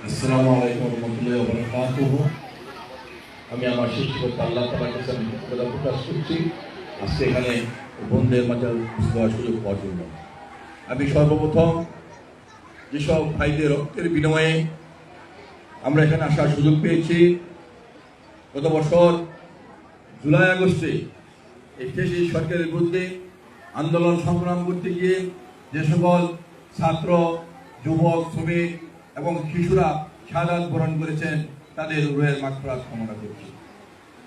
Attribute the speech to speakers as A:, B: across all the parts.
A: আসসালামু আলাইকুম রহমতুল্লাহ বরকাতুহ আমি আমার সৃষ্টিকর্তা আল্লাহ তালার কাছে কৃতজ্ঞতা প্রকাশ করছি আজকে এখানে বন্ধুদের মাঝে হওয়ার সুযোগ পাওয়ার জন্য আমি সর্বপ্রথম যেসব ভাইদের রক্তের বিনিময়ে আমরা এখানে আসার সুযোগ পেয়েছি গত বছর জুলাই আগস্টে এই সরকারের বিরুদ্ধে আন্দোলন সংগ্রাম করতে গিয়ে যে সকল ছাত্র যুবক শ্রমিক এবং শিশুরা শাহাদ বরণ করেছেন, তাদের রুহের মাত্রাত কামনা করছি।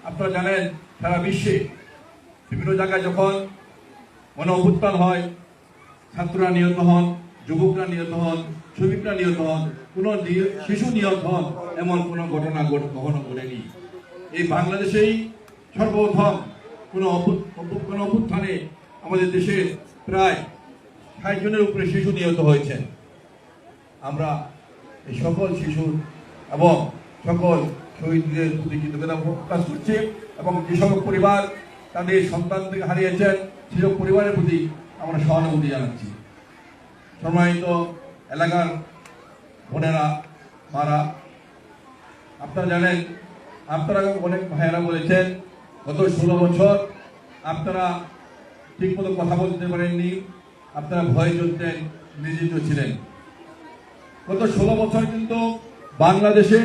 A: আপনারা জানেন, সারা বিশ্বে বিভিন্ন জায়গায় যখন মনে অভ্যুত্থান হয়, ছাত্ররা নিহত হন, যুবকরা নিহত হন, শ্রমিকরা নিহত হন, কোনো শিশু নিহত হন, এমন কোনো ঘটনা ঘট- কখনো ঘটেনি। এই বাংলাদেশেই সর্বপ্রথম কোনো কোনো অভ্যুত্থানে আমাদের দেশের প্রায় ষাট জনের উপরে শিশু নিহত হয়েছেন। আমরা এই সকল শিশু এবং সকল শহীদদের প্রতি কৃতজ্ঞতা প্রকাশ করছি এবং যে সকল পরিবার, তাদের সন্তানকে হারিয়েছেন সেসব পরিবারের প্রতি আমরা সহানুভূতি জানাচ্ছি। সম্মানিত এলাকার বোনেরা, মারা, আপনারা জানেন, আপনারা অনেক ভাইয়েরা বলেছেন, গত ষোলো বছর আপনারা ঠিকমতো কথা বলতে পারেননি, আপনারা ভয় চলতেন নিয়োজিত ছিলেন। গত ষোলো বছর কিন্তু বাংলাদেশে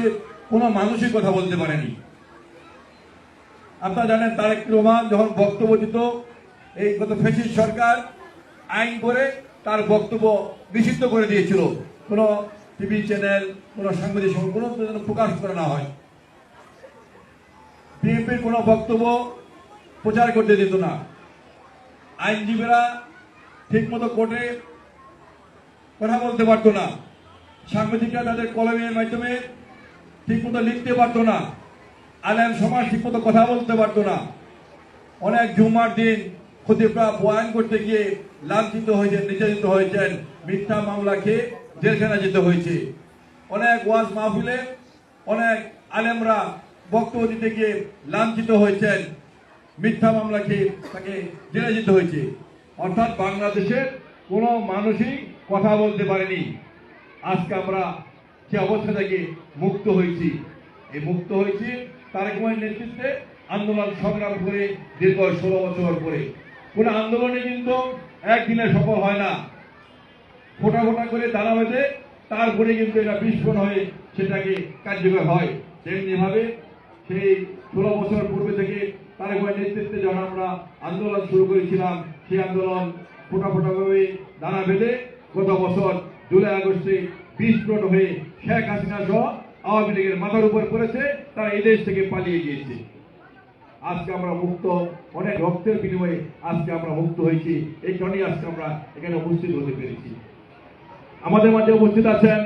A: কোনো মানুষই কথা বলতে পারেনি। আপনারা জানেন তারেক রহমান যখন বক্তব্য দিত, এই গত ফেসিস সরকার আইন করে তার বক্তব্য নিষিদ্ধ করে দিয়েছিল। কোনো টিভি চ্যানেল, কোনো সাংবাদিক কোনো যেন প্রকাশ করা না হয়। বিএনপির কোনো বক্তব্য প্রচার করতে দিত না। আইনজীবীরা ঠিকমতো কোর্টে কথা বলতে পারতো না। সাংবাদিকরা তাদের কলমের মাধ্যমে ঠিকমতো লিখতে পারতো না। আলেম সমাজ ঠিকমতো কথা বলতে পারতো না। অনেক জুমার দিন খতিবরা বয়ান করতে গিয়ে লাঞ্ছিত হয়েছেন, নির্যাতিত হয়েছেন, মিথ্যা মামলা খেয়ে জেলখানা যেতে হয়েছে। অনেক ওয়াজ মাহফিলে অনেক আলেমরা বক্তব্য দিতে গিয়ে লাঞ্ছিত হয়েছেন, মিথ্যা মামলা খেয়ে তাকে জেলে যেতে হয়েছে। অর্থাৎ বাংলাদেশের কোনো মানুষই কথা বলতে পারেনি। আজকে আমরা সে অবস্থা থেকে মুক্ত হয়েছি। এই মুক্ত হয়েছি তারেক রহমানের নেতৃত্বে আন্দোলন সংগ্রাম করে দীর্ঘ ষোলো বছর পরে। কোনো আন্দোলনে কিন্তু একদিনে সফল হয় না। ফোটা ফোটা করে দানা বেঁধে তারপরে কিন্তু এটা বিস্ফোরণ হয়ে সেটাকে কার্যকর হয়। তেমনি ভাবে সেই ষোলো বছর পূর্বে থেকে তারেক ভাইয়ের নেতৃত্বে যখন আমরা আন্দোলন শুরু করেছিলাম, সেই আন্দোলন ফোটা ফোটা ভাবে দানা বেঁধে গত বছর জুলাই আগস্টে বিস্ফোরণ হয়ে শেখ হাসিনা সহ আওয়ামী লীগের মাথার উপর পড়েছে, তারা এই দেশ থেকে পালিয়ে গিয়েছে। আজকে আমরা মুক্ত, অনেক রক্তের বিনিময়ে আজকে আমরা মুক্ত হয়েছি। এই কারণেই আজকে আমরা এখানে উপস্থিত হতে পেরেছি। আমাদের মাঝে উপস্থিত আছেন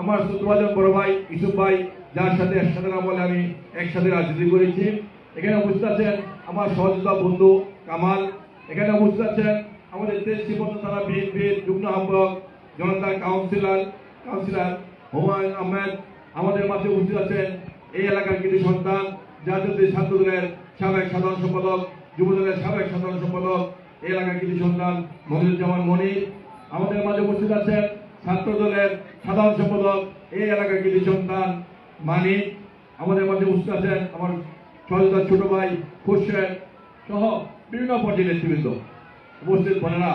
A: আমার সত্যবাজন বড় ভাই ইসুফ ভাই, যার সাথে একসাথে না বলে আমি একসাথে রাজনীতি করেছি। এখানে উপস্থিত আছেন আমার সহযোগিতা বন্ধু কামাল। এখানে উপস্থিত আছেন আমাদের তেজসি বন্ধু থানা বিএনপির যুগ্ম আহ্বায়ক জনতার কাউন্সিলর কাউন্সিলর হুমায়ুন আহমেদ আমাদের মাঝে উপস্থিত আছেন। এই এলাকার কিছু সন্তান জাতীয় ছাত্র দলের সাবেক সাধারণ সম্পাদক যুব দলের সাবেক সাধারণ সম্পাদক, এই এলাকার কৃতি সন্তান মনিরুজ্জামান মনির আমাদের মাঝে উপস্থিত আছেন ছাত্র দলের সাধারণ সম্পাদক, এই এলাকার কিছু সন্তান মানিক আমাদের মাঝে উপস্থিত আছেন আমার সহযোগিতার ছোট ভাই খুরশেদ সহ বিভিন্ন পর্যায়ের নেতৃবৃন্দ। উপস্থিত বোনেরা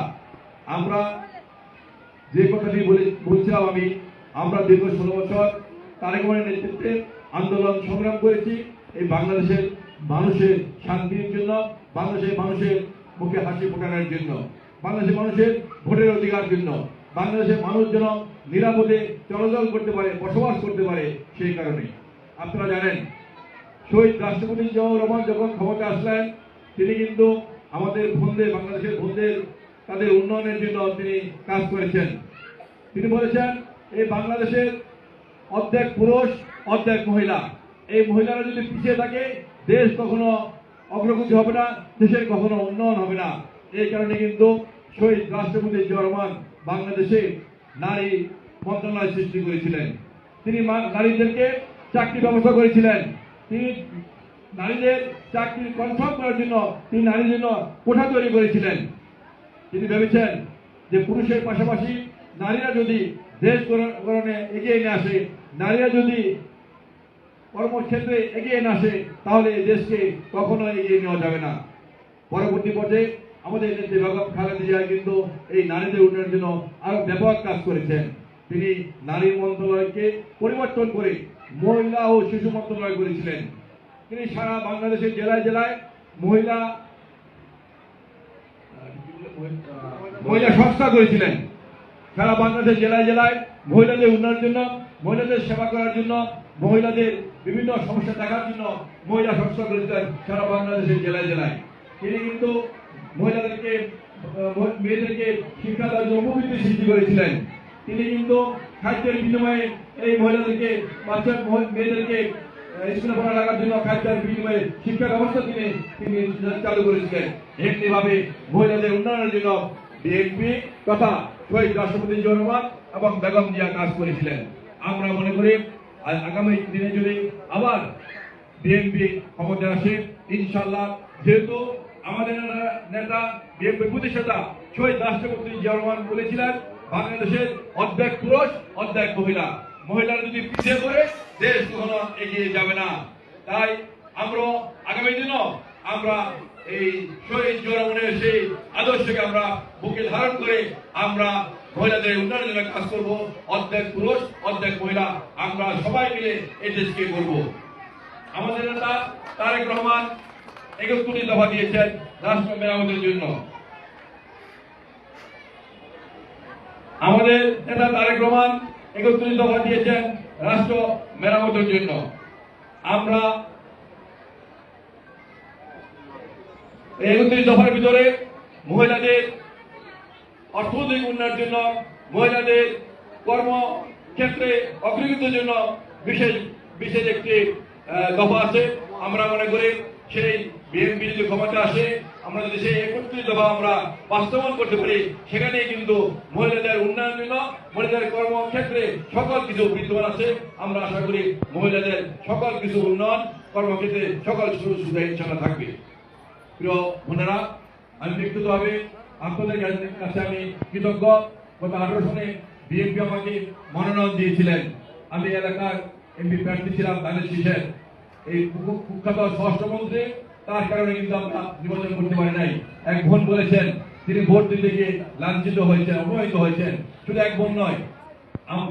A: আমরা যে কথাটি বলে বলছিলাম আমি, আমরা দীর্ঘ ষোলো বছর তারেক নেতৃত্বে আন্দোলন সংগ্রাম করেছি। এই বাংলাদেশের মানুষের শান্তির জন্য, বাংলাদেশের মানুষের মুখে হাসি ফোটানোর জন্য, বাংলাদেশের মানুষের ভোটের অধিকার জন্য, বাংলাদেশের মানুষ যেন নিরাপদে চলাচল করতে পারে, বসবাস করতে পারে সেই কারণে। আপনারা জানেন, শহীদ রাষ্ট্রপতি জিয়াউর রহমান যখন ক্ষমতা আসলেন, তিনি কিন্তু আমাদের বন্ধে, বাংলাদেশের বন্ধের তাদের উন্নয়নের জন্য তিনি কাজ করেছেন। তিনি বলেছেন, এই বাংলাদেশের অর্ধেক পুরুষ, অর্ধেক মহিলা। এই মহিলারা যদি পিছিয়ে থাকে, দেশ কখনো অগ্রগতি হবে না, দেশের কখনো উন্নয়ন হবে না। এই কারণে কিন্তু শহীদ রাষ্ট্রপতি জিয়া বাংলাদেশে নারী মন্ত্রণালয় সৃষ্টি করেছিলেন। তিনি নারীদেরকে চাকরি ব্যবস্থা করেছিলেন। তিনি নারীদের চাকরি কনফার্ম করার জন্য তিনি নারীর জন্য কোঠা তৈরি করেছিলেন। তিনি ভেবেছেন যে পুরুষের পাশাপাশি নারীরা যদি দেশকরণে এগিয়ে নিয়ে আসে, নারীরা যদি কর্মক্ষেত্রে এগিয়ে না আসে, তাহলে দেশকে কখনো এগিয়ে নেওয়া যাবে না। পরবর্তী পর্যায়ে আমাদের নেত্রী বেগম খালেদা জিয়া কিন্তু এই নারীদের উন্নয়নের জন্য আরও ব্যাপক কাজ করেছেন। তিনি নারী মন্ত্রণালয়কে পরিবর্তন করে মহিলা ও শিশু মন্ত্রণালয় করেছিলেন তিনি সারা বাংলাদেশের জেলায় জেলায় মহিলা মহিলা সংস্থা করেছিলেন। সারা বাংলাদেশের জেলায় জেলায় মহিলাদের উন্নয়নের জন্য, মহিলাদের সেবা করার জন্য, মহিলাদের বিভিন্ন সমস্যা দেখার জন্য মহিলা সংস্থা করেছিলেন সারা বাংলাদেশের জেলায় জেলায়। তিনি কিন্তু মহিলাদেরকে মেয়েদেরকে শিক্ষা দেওয়ার জন্য উপবৃত্তি সৃষ্টি করেছিলেন। তিনি কিন্তু খাদ্যের বিনিময়ে এই মহিলাদেরকে, বাচ্চা মেয়েদেরকে স্কুলে পড়া লাগার জন্য খাদ্যের বিনিময়ে শিক্ষা ব্যবস্থা তিনি তিনি চালু করেছিলেন। এমনি ভাবে মহিলাদের উন্নয়নের জন্য বিএনপি তথা শহীদ রাষ্ট্রপতি জিয়া রহমান এবং বেগম জিয়া কাজ করেছিলেন। আমরা মনে করি আগামী দিনে যদি আবার বিএনপি ক্ষমতায় আসে ইনশাল্লাহ যেহেতু আমাদের নেতা- বিএনপি প্রতিষ্ঠাতা শহীদ রাষ্ট্রপতি জিয়া বলেছিলেন, বাংলাদেশের অর্ধেক পুরুষ, অর্ধেক মহিলা। মহিলারা যদি পিছিয়ে পড়ে, দেশ কখনো এগিয়ে যাবে না। তাই আমরা আগামী দিনও আমরা এই শহীদ জিয়া রহমানের সেই আদর্শকে আমরা বুকে ধারণ করে আমরা মহিলাদের উন্নয়নের জন্য কাজ করব। অর্ধেক পুরুষ, অর্ধেক মহিলা, আমরা সবাই মিলে এই দেশকে করব আমাদের নেতা তারেক রহমান একত্রিশ দফা দিয়েছেন রাষ্ট্র মেরামতের জন্য। আমাদের নেতা তারেক রহমান একত্রিশ দফা দিয়েছেন রাষ্ট্র মেরামতের জন্য। আমরা এই একত্রিশ দফার ভিতরে মহিলাদের অর্থনৈতিক উন্নয়নের জন্য, মহিলাদের কর্মক্ষেত্রে অগ্রগতির জন্য বিশেষ বিশেষ একটি দফা আছে। আমরা মনে করি সেই বিএনপি যদি ক্ষমতা আসে আমরা যদি সেই একত্রিশ দফা আমরা বাস্তবায়ন করতে পারি, সেখানে কিন্তু মহিলাদের উন্নয়নের জন্য, মহিলাদের কর্মক্ষেত্রে সকল কিছু বিদ্যমান আছে। আমরা আশা করি মহিলাদের সকল কিছু উন্নয়ন কর্মক্ষেত্রে সকল সুযোগ সুবিধা ইনশাল্লাহ থাকবে। প্রিয় বোনেরা, আমি ব্যক্তিগতভাবে আপনাদের কাছে- আমি কৃতজ্ঞ। গত আঠারো সনে বিএনপি আমাকে মনোনয়ন দিয়েছিলেন। আমি এলাকার এমপি প্রার্থী ছিলাম ধানের শীষের এই কুখ্যাত স্বরাষ্ট্রমন্ত্রী, তার কারণে কিন্তু আমরা নির্বাচন করতে পারি নাই। এক বোন বলেছেন, তিনি ভোট দিতে গিয়ে লাঞ্ছিত হয়েছেন, অপমানিত হয়েছেন। শুধু এক বোন নয়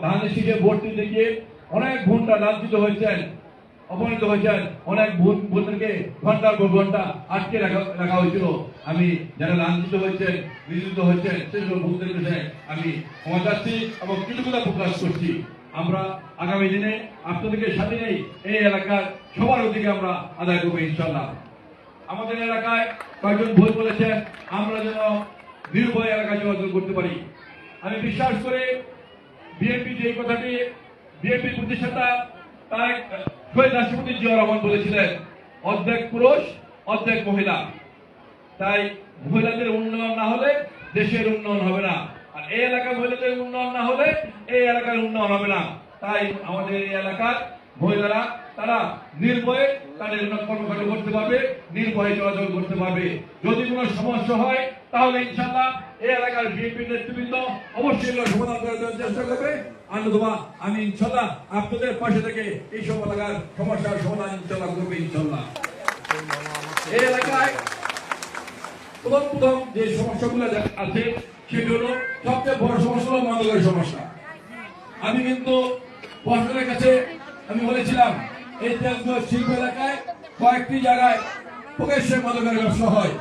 A: ধানের শীষে ভোট দিতে গিয়ে অনেক বোনরা লাঞ্ছিত হয়েছেন। অপমানিত হয়েছেন। অনেক বোনদেরকে ঘণ্টার পর ঘণ্টা আটকে রাখা হয়েছিল। আমি যারা লাঞ্ছিত হয়েছেন, নিযুক্ত হয়েছেন সেসব বোনদের কাছে আমি ক্ষমা চাচ্ছি এবং কৃতজ্ঞতা প্রকাশ করছি। আমরা আগামী দিনে আপনাদেরকে সাথে নেই এই এলাকার সবার অধিকে আমরা আদায় করব ইনশাল্লাহ আমাদের এলাকায় কয়েকজন ভুল বলেছেন, আমরা যেন নির্ভয় এলাকায় যোগাযোগ করতে পারি। আমি বিশ্বাস করে বিএনপি যে কথাটি, বিএনপি প্রতিষ্ঠাতা তারেক শহীদ রাষ্ট্রপতি জিয়া রহমান বলেছিলেন, অর্ধেক পুরুষ, অর্ধেক মহিলা। তাই মহিলাদের উন্নয়ন না হলে দেশের উন্নয়ন হবে না। আর এই এলাকার মহিলাদের উন্নয়ন না হলে এই এলাকার উন্নয়ন হবে না। তাই আমাদের এই এলাকার মহিলারা, তারা নির্ভয়ে তাদের কর্মকাণ্ড করতে পারবে, নির্ভয়ে চলাচল করতে পারবে। যদি কোনো সমস্যা হয়, তাহলে ইনশাল্লাহ এই এলাকার বিএনপি নেতৃবৃন্দ অবশ্যই সমাধান করার চেষ্টা করবে। আনন্দমা আমি ইনশাল্লাহ আপনাদের পাশে থেকে এলাকার সমস্যার সমাধান ইনশাল্লাহ ইনশাল্লাহ। এই এলাকায় প্রথম প্রথম যে সমস্যাগুলো আছে, সেটি হলো সবচেয়ে বড় সমস্যা হলো মাদকের সমস্যা। আমি কিন্তু প্রশাসনের কাছে আমি বলেছিলাম, এই শিল্প এলাকায় কয়েকটি জায়গায় প্রকাশ্যে মাদকের ব্যবসা হয়।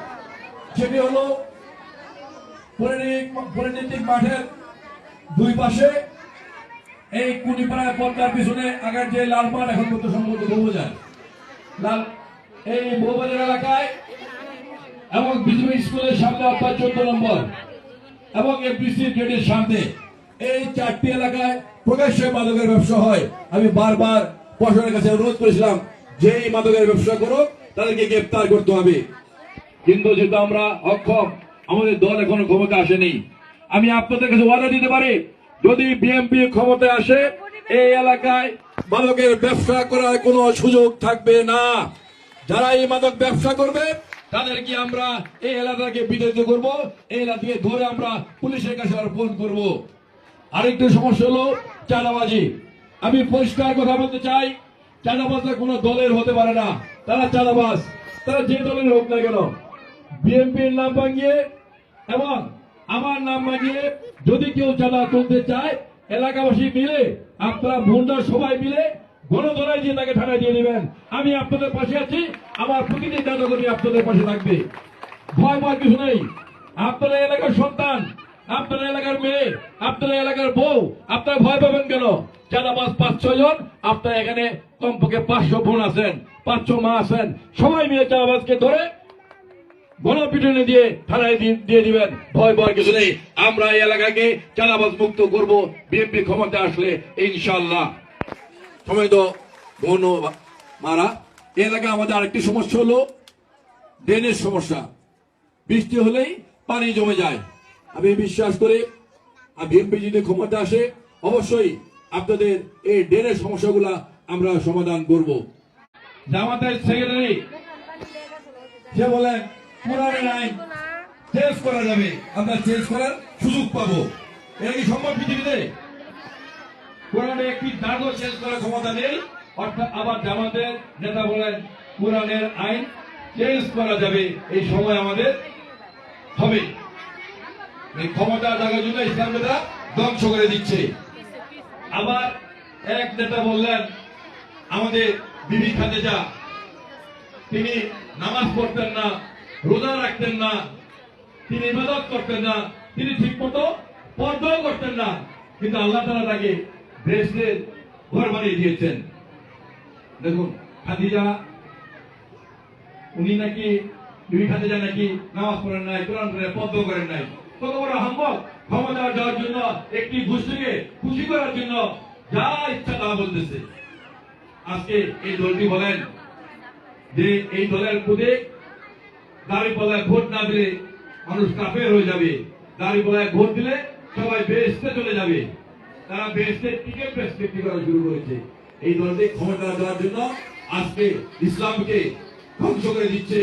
A: সেটি হলো পরিণতিক মাঠের দুই পাশে এই কুড়িপাড়ায় পদ্মার পিছনে আগের যে লাল মাঠ এখন পর্যন্ত সম্ভবত বহুবাজার। লাল, এই বহুবাজার এলাকায় এবং বিজেপি স্কুলের সামনে অর্থাৎ চোদ্দ নম্বর এবং এফডিসি গেটের সামনে এই চারটি এলাকায় প্রকাশ্যে মাদকের ব্যবসা হয়। আমি বারবার প্রশাসনের কাছে অনুরোধ করেছিলাম যে এই মাদকের ব্যবসা করো তাদেরকে গ্রেপ্তার করতে হবে। কিন্তু যেহেতু আমরা অক্ষম, আমাদের দল এখনও ক্ষমতা আসেনি। আমি আপনাদের কাছে ওয়াদা দিতে পারি যদি বিএনপি ক্ষমতায় আসে, এই এলাকায় মাদকের ব্যবসা করার কোনো সুযোগ থাকবে না। যারা এই মাদক ব্যবসা করবে, তাদেরকে আমরা এই এলাকাকে বিতাড়িত করব, এই এলাকাকে ধরে আমরা পুলিশের কাছে অর্পণ করব। আরেকটা সমস্যা হলো চাঁদাবাজি। আমি পরিষ্কার কথা বলতে চাই, চাঁদাবাজরা কোনো দলের হতে পারে না। তারা চাঁদাবাজ। তারা যে দলের হোক না কেন। বিএনপির নাম ভাঙিয়ে এবং আমার নাম ভাঙিয়ে যদি কেউ চাঁদা তুলতে চায়, এলাকাবাসী মিলে, আপনারা ভুন্ডার সবাই মিলে গণধরায় দিয়ে তাকে থানায় দিয়ে দিবেন আমি আপনাদের পাশে আছি, আমার প্রতিটি জাতকর্মী আপনাদের পাশে থাকবে। ভয় ভয় কিছু নেই। আপনারা এলাকার সন্তান আপনার এলাকার মেয়ে আপনার এলাকার বউ, আপনারা ভয় পাবেন কেন? চাঁদাবাজ পাঁচ ছয় জন, আপনারা এখানে কমপক্ষে পাঁচশো বোন আছেন, পাঁচশো মা আছেন। সবাই মিলে চাঁদাবাজকে ধরে গণপিটনে দিয়ে থানায় দিয়ে দিবেন। ভয় ভয় কিছু নেই। আমরা এই এলাকাকে চাঁদাবাজ মুক্ত করব। বিএনপি ক্ষমতা আসলে ইনশাল্লাহ সময় তো মারা। এই এলাকায় আমাদের আরেকটি সমস্যা হলো ড্রেনের সমস্যা। বৃষ্টি হলেই পানি জমে যায়। আমি বিশ্বাস করি, আর বিএনপি যদি ক্ষমতা আসে, অবশ্যই আপনাদের এই ড্রেনের সমস্যাগুলা আমরা সমাধান করব। জামাতের সেক্রেটারি, সে বলেন পুরানের আইন চেঞ্জ করা যাবে। আমরা চেঞ্জ করার সুযোগ পাবো। এটা কি সম্ভব পৃথিবীতে? কোরআনে একটি দাগও চেঞ্জ করার ক্ষমতা নেই। অর্থাৎ আবার জামাতের নেতা বলেন, কোরআনের আইন চেঞ্জ করা যাবে। এই সময় আমাদের হবে। এই ক্ষমতা জায়গার জন্য ইসলামীরা ধ্বংস করে দিচ্ছে। আবার এক নেতা বললেন, আমাদের বিবি খাদেজা, তিনি নামাজ পড়তেন না। রোজা রাখতেন না। তিনি ইবাদত করতেন না। তিনি ঠিক মতো পর্দাও করতেন না। কিন্তু আল্লাহ তালা তাকে বেহেশতের ঘর বানিয়ে দিয়েছেন। দেখুন, খাদিজা, উনি নাকি বিবি খাদিজা নাকি নামাজ পড়েন নাই, কোরআন পড়েন পদ্ম করেন নাই। কত বড় হাম্বক ক্ষমতা যাওয়ার জন্য, একটি গোষ্ঠীকে খুশি করার জন্য যা ইচ্ছা তা বলতেছে। আজকে এই দলটি বলেন যে, এই দলের প্রতীক দাড়ি পাল্লায় ভোট না দিলে মানুষ কাফের হয়ে যাবে। দাড়ি পাল্লায় ভোট দিলে সবাই বেহেস্তে চলে যাবে। তারা বেহেস্তে টিকিট বিক্রি করা শুরু করেছে। এই দলটি ক্ষমতা দেওয়ার জন্য আজকে ইসলামকে ধ্বংস করে দিচ্ছে।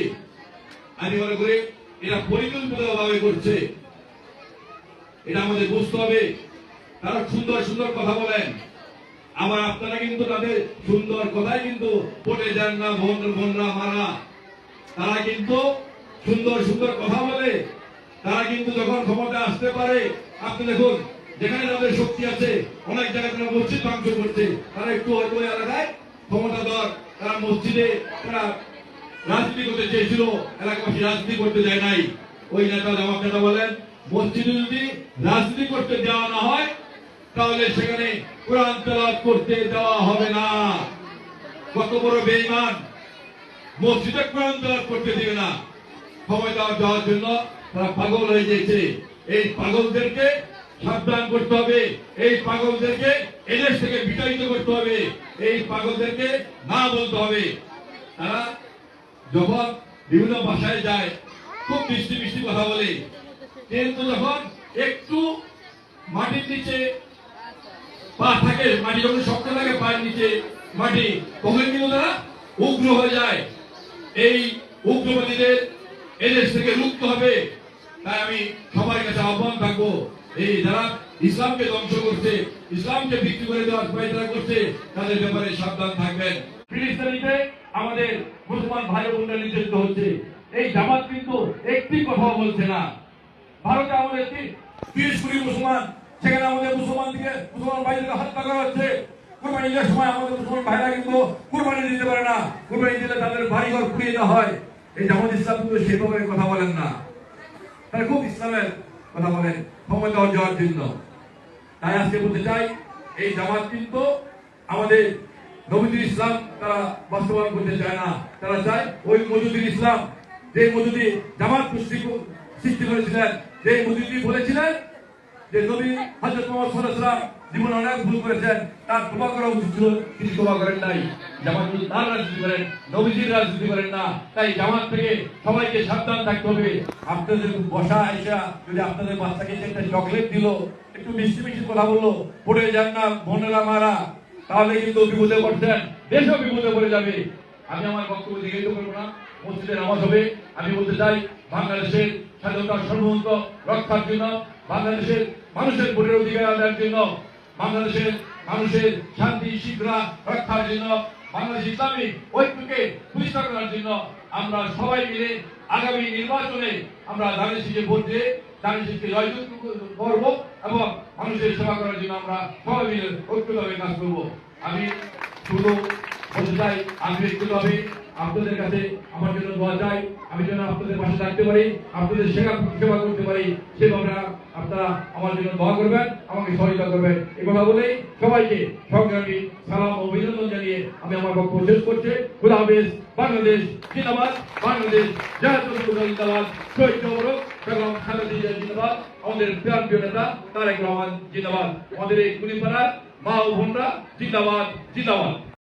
A: আমি মনে করি এরা পরিকল্পিত ভাবে করছে। এটা আমাদের বুঝতে হবে। তারা সুন্দর সুন্দর কথা বলেন। আবার আপনারা কিন্তু তাদের সুন্দর কথাই কিন্তু পটে যান না বোন বোনরা মারা। তারা কিন্তু সুন্দর সুন্দর কথা বলে, তারা কিন্তু যখন ক্ষমতা আসতে পারে, আপনি দেখুন, যেখানে তাদের শক্তি আছে, অনেক জায়গায় তারা মসজিদ ধ্বংস করছে। তারা একটু ওই এলাকায় ক্ষমতা দর তারা মসজিদে তারা রাজনীতি করতে চেয়েছিল, এলাকাবাসী রাজনীতি করতে যায় নাই। ওই নেতা, জামাত নেতা বলেন, মসজিদে যদি রাজনীতি করতে দেওয়া না হয়, তাহলে সেখানে কোরআন তেলাওয়াত করতে দেওয়া হবে না। কত বড় বেঈমান, মসজিদে কোরআন করতে দিবে না। দেওয়া দেওয়ার জন্য তারা পাগল হয়ে গেছে এই পাগলদেরকে সাবধান করতে হবে। এই পাগলদেরকে এদেশ থেকে বিতাড়িত করতে হবে। এই পাগলদেরকে না বলতে হবে। তারা যখন বিভিন্ন ভাষায় যায়, খুব মিষ্টি মিষ্টি কথা বলে। কিন্তু যখন একটু মাটির নিচে পা থাকে, মাটি যখন শক্ত থাকে পায়ের নিচে, মাটি তখন কিন্তু তারা উগ্র হয়ে যায়। এই উগ্রবাদীদের এদেশ থেকে মুক্ত হবে। তাই আমি সবার কাছে আহ্বান থাকব, এই যারা ইসলামকে ধ্বংস করছে, ইসলামকে বিক্রি করে দেওয়ার করছে, তাদের ব্যাপারে সাবধান থাকবেন। ফিলিস্তিনিতে আমাদের মুসলমান ভাই বোনরা নির্যাতিত হচ্ছে। এই জামাত কিন্তু একটি কথাও বলছে না। ভারতে আমাদের তিরিশ কোটি মুসলমান, সেখানে আমাদের মুসলমান দিকে মুসলমান ভাইদেরকে হত্যা করা হচ্ছে। কুরবানি ঈদের সময় আমাদের মুসলমান ভাইরা কিন্তু কুরবানি দিতে পারে না। কুরবানি দিলে তাদের বাড়িঘর পুড়িয়ে দেওয়া হয়। এই জামাত ইসলাম কিন্তু সেভাবে কথা বলেন না। তারা খুব ইসলামের কথা বলেন, ক্ষমতা যাওয়ার জন্য। তাই আজকে বলতে চাই, এই জামাত কিন্তু আমাদের নবীদের ইসলাম তারা বাস্তবায়ন করতে চায় না। তারা চায় ওই মজুদির ইসলাম, যে মজুদি জামাত সৃষ্টি সৃষ্টি করেছিলেন, যে মজুদি বলেছিলেন যে নবী হজরত মোহাম্মদ সাল্লাল্লাহু জীবনে অনেক ভুল করেছেন, তার ক্ষমা করা উচিত ছিল, তিনি ক্ষমা করেন নাই। জামাত তার রাজনীতি করেন, নবীজির রাজনীতি করেন না। তাই জামাত থেকে সবাইকে সাবধান থাকতে হবে। আপনাদের বসা আইসা যদি আপনাদের বাচ্চাকে একটা চকলেট দিল, একটু মিষ্টি মিষ্টি কথা বলল, পড়ে যান না বোনেরা মারা, তাহলে কিন্তু বিপদে পড়ছেন দেশও বিপদে পড়ে যাবে। আমি আমার বক্তব্য দিকে তো করব না,
B: মসজিদে নামাজ হবে। আমি বলতে চাই, বাংলাদেশের স্বাধীনতার সর্বন্ত রক্ষার জন্য, বাংলাদেশের মানুষের ভোটের অধিকার আদায়ের জন্য বাংলাদেশের মানুষের শান্তি শৃঙ্খলা রক্ষার জন্য, বাংলাদেশ ইসলামী ঐক্যকে প্রতিষ্ঠা করার জন্য আমরা সবাই মিলে আগামী নির্বাচনে আমরা দানের শীষে ভোট দিয়ে দানের শীষকে জয়যুক্ত করব এবং মানুষের সেবা করার জন্য আমরা সবাই মিলে ঐক্যভাবে কাজ করব। আমি শুধু বলতে চাই, আমি ব্যক্তিগতভাবে আপনাদের কাছে আমার জন্য দোয়া চাই। আমি যেন আপনাদের পাশে থাকতে পারি, আপনাদের সেবা সেবা করতে পারি, সেভাবে আপনারা আমার জন্য দোয়া করবেন, আমাকে সহযোগিতা করবেন। এ কথা বলেই সবাইকে সংগ্রামী সালাম অভিনন্দন জানিয়ে আমি আমার বক্তব্য শেষ করছি। খুদা হাফেজ, বাংলাদেশ জিন্দাবাদ বাংলাদেশ জিন্দাবাদ, শহীদ জবরক বেগম খালেদা জিন্দাবাদ, আমাদের প্রিয় প্রিয় নেতা তারেক রহমান জিন্দাবাদ। আমাদের এই কুলিপাড়ার মা ও বোনরা জিন্দাবাদ জিন্দাবাদ।